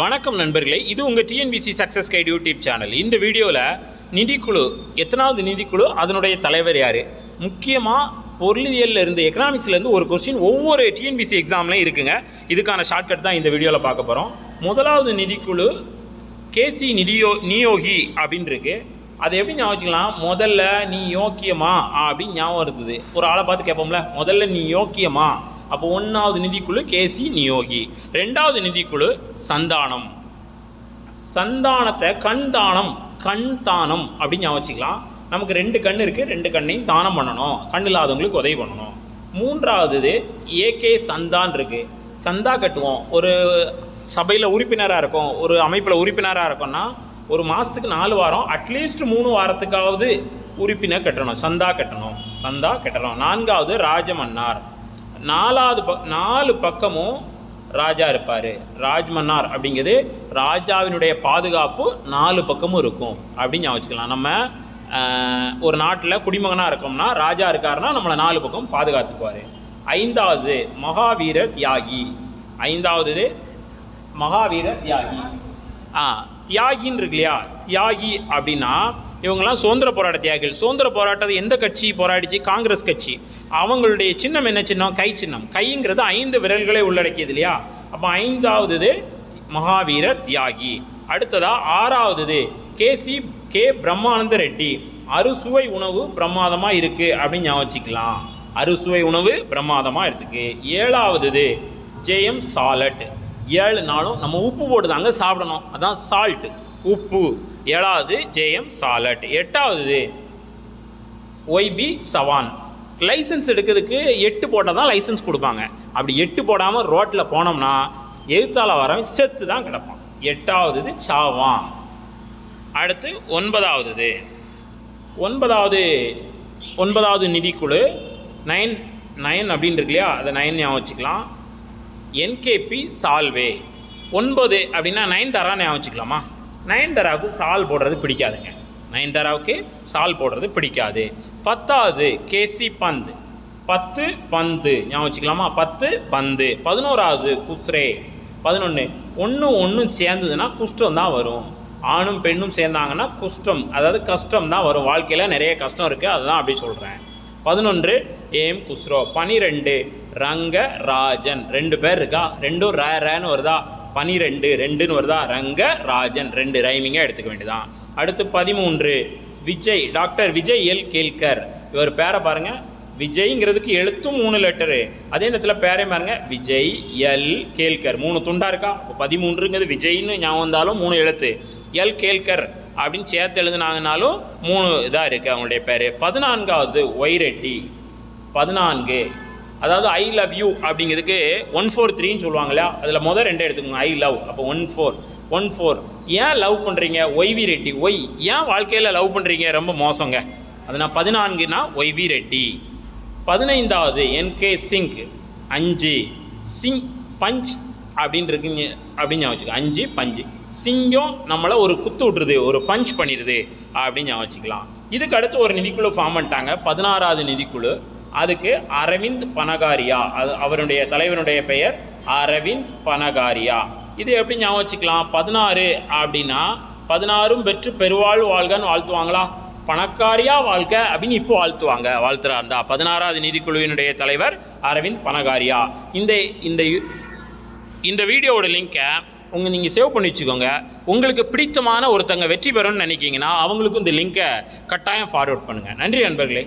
வணக்கம் நண்பர்களே இது உங்கள் TNPSC success guide YouTube channel இந்த வீடியோவில் நிதிக்குழு எத்தனாவது நிதிக்குழு அதனுடைய தலைவர் யார்? முக்கியமாக பொருளியல்ல இருந்து எக்கனாமிக்ஸ்லேருந்து ஒரு கொஸ்டின் ஒவ்வொரு டிஎன்பிசி எக்ஸாம்லையும் இருக்குங்க. இதுக்கான ஷார்ட்கட் தான் இந்த வீடியோவில் பார்க்க போகிறோம் முதலாவது நிதிக்குழு கேசி நிதியோ நியோகி அப்படின்னு இருக்கு. அதை எப்படி ஞாபகம் வச்சுக்கலாம்? முதல்ல நீ யோக்கியமா? அப்படின்னு ஞாபகம் இருந்தது ஒரு ஆளை பார்த்து கேட்போம்ல முதல்ல நீ யோக்கியமா? அப்போ ஒன்றாவது நிதிக்குழு கேசி நியோகி. ரெண்டாவது நிதிக்குழு சந்தானம். சந்தானத்தை கண் தானம் கண் தானம் அப்படின்னு ஞாபகம் வச்சுக்கலாம். நமக்கு ரெண்டு கண் இருக்குது ரெண்டு கண்ணையும் தானம் பண்ணணும். கண் இல்லாதவங்களுக்கு உதவி பண்ணணும். மூன்றாவது ஏகே சந்தான் இருக்குது சந்தா கட்டுவோம். ஒரு சபையில் உறுப்பினராக இருக்கும் ஒரு அமைப்பில் உறுப்பினராக இருக்கோம்னா ஒரு மாதத்துக்கு நாலு வாரம் அட்லீஸ்ட் மூணு வாரத்துக்காவது உறுப்பினர் கட்டணும். சந்தா கட்டணும். சந்தா கட்டணும். நான்காவது ராஜமன்னார். நாலாவது ப நாலு பக்கமும் ராஜா இருப்பார். ராஜ்மன்னார் அப்படிங்கிறது ராஜாவினுடைய பாதுகாப்பு நாலு பக்கமும் இருக்கும் அப்படின்னு ஞாபகம் வச்சுக்கலாம். நம்ம ஒரு நாட்டில் குடிமகனாக இருக்கோம்னா ராஜா இருக்காருன்னா நம்மளை நாலு பக்கம் பாதுகாத்துக்குவார். ஐந்தாவது மகாவீர தியாகி. ஐந்தாவது மகாவீர தியாகி. ஆ தியாகின்னு இருக்கு இல்லையா? தியாகி அப்படின்னா இவங்கெல்லாம் சுதந்திர போராட்ட தியாகிகள். சுதந்திர போராட்டத்தை எந்த கட்சி போராடிச்சு? காங்கிரஸ் கட்சி. அவங்களுடைய சின்னம் என்ன சின்னம்? கை சின்னம். கைங்கிறது ஐந்து விரல்களை உள்ளடக்கியது இல்லையா? அப்போ ஐந்தாவது மகாவீரர் தியாகி. அடுத்ததா ஆறாவது கேசி கே பிரம்மானந்த ரெட்டி. அறுசுவை உணவு பிரமாதமாக இருக்குது அப்படின்னு ஞாபகம் வச்சுக்கலாம். அறுசுவை உணவு பிரமாதமாக இருக்குது ஏழாவது ஜெயம் சாலட். ஏழு நாளும் நம்ம உப்பு போட்டு தாங்க சாப்பிடணும். அதான் சால்ட் உப்பு. ஏழாவது ஜெயம் சாலட் எட்டாவது ஒய்பி சவான். லைசன்ஸ் எடுக்கிறதுக்கு எட்டு போட்டால் தான் லைசன்ஸ் கொடுப்பாங்க. அப்படி எட்டு போடாமல் ரோட்டில் போனோம்னா எழுத்தாள வரவன் செத்து தான் கிடப்பான். எட்டாவது சாவான். அடுத்து ஒன்பதாவது. ஒன்பதாவது ஒன்பதாவது நிதிக்குழு. நயன் நயன் அப்படின்னு இருக்கு இல்லையா? அதை நயன் ஞாபகம் வச்சுக்கலாம். என்கேபி சால்வே ஒன்பது அப்படின்னா நயன்தாரா ஞாபகம் வச்சுக்கலாமா? நயன்தாராவுக்கு சால் போடுறது பிடிக்காதுங்க. நயன்தாராவுக்கு சால் போடுறது பிடிக்காது. பத்தாவது கேசி பந்து. பத்து பந்து. ஞாபகம் வச்சுக்கலாமா? பத்து பந்து. பதினோராவது குஸ்ரே. பதினொன்று ஒன்று ஒன்றும் சேர்ந்ததுன்னா குஷ்டம் தான் வரும். ஆணும் பெண்ணும் சேர்ந்தாங்கன்னா குஷ்டம். அதாவது கஷ்டம் தான் வரும். வாழ்க்கையில் நிறைய கஷ்டம் இருக்குது அதுதான் அப்படி சொல்கிறேன் பதினொன்று ஏம் குஸ்ரோ. பனிரெண்டு ரங்கராஜன் ரெண்டு பேர் இருக்கா? ரெண்டும் ரே ரேன்னு வருதா? பனிரெண்டு ரெண்டுன்னு வருதா? ரங்க ராஜன். ரெண்டு ரைமிங்காக எடுத்துக்க வேண்டியதான் அடுத்து பதிமூன்று. Vijay doctor Vijay L. Kelkar. இவர் பேரை பாருங்கள் விஜய்ங்கிறதுக்கு எழுத்தும் மூணு லெட்டரு. அதே நேரத்தில் பேரே பாருங்க. விஜய் எல். கேல்கர். மூணு துண்டா இருக்கா? இப்போ பதிமூன்றுங்கிறது விஜய்னு ஞாபகம் வந்தாலும் மூணு எழுத்து. எல். கேல்கர் அப்படின்னு சேர்த்து எழுதுனாங்கனாலும் மூணு இதாக இருக்குது அவங்களுடைய பேர். பதினான்காவது ஒய்ரெட்டி. பதினான்கு. அதாவது ஐ லவ் யூ அப்படிங்கிறதுக்கு ஒன் ஃபோர் த்ரீன்னு சொல்லுவாங்க இல்லையா? அதில் முதல் ரெண்டு எடுத்துக்கோங்க. ஐ லவ் அப்போ ஒன் ஃபோர் ஒன் ஃபோர் ஏன் லவ் பண்ணுறீங்க ஒய்வி ரெட்டி ஒய் ஏன் வாழ்க்கையில் லவ் பண்ணுறீங்க ரொம்ப மோசங்க. அது நான் பதினான்குனா ஒய்வி ரெட்டி பதினைந்தாவது என்கே சிங்க் அஞ்சு. சிங் பஞ்ச் அப்படின்னு இருக்குங்க அப்படின்னு ஞாபகம் அஞ்சு பஞ்சு சிங்கம் நம்மளை ஒரு குத்து விட்டுருது ஒரு பஞ்ச் பண்ணிடுது அப்படின்னு ஞாபகம் வச்சுக்கலாம். இதுக்கு அடுத்து ஒரு நிதிக்குழு ஃபார்ம் பண்ணிட்டாங்க. பதினாறாவது நிதிக்குழு. அதுக்கு அரவிந்த் பனகாரியா. அது அவருடைய தலைவனுடைய பெயர் அரவிந்த் பனகாரியா. இது எப்படி ஞாபகம் வச்சுக்கலாம்? பதினாறு அப்படின்னா பதினாறும் பெற்று பெருவாழ் வாழ்கன்னு வாழ்த்துவாங்களா? பணக்காரியா வாழ்க்கை அப்படின்னு இப்போ வாழ்த்துவாங்க வாழ்த்துறா இருந்தா பதினாறாவது நிதிக்குழுவினுடைய தலைவர் அரவிந்த் பணகாரியா இந்த இந்த இந்த வீடியோவோட லிங்க்கை உங்கள் நீங்கள் சேவ் பண்ணி வச்சுக்கோங்க. உங்களுக்கு பிடித்தமான ஒருத்தங்க வெற்றி பெறணும்னு நினைக்கிங்கன்னா அவங்களுக்கும் இந்த லிங்க்கை கட்டாயம் ஃபார்வர்ட் பண்ணுங்கள் நன்றி நண்பர்களே.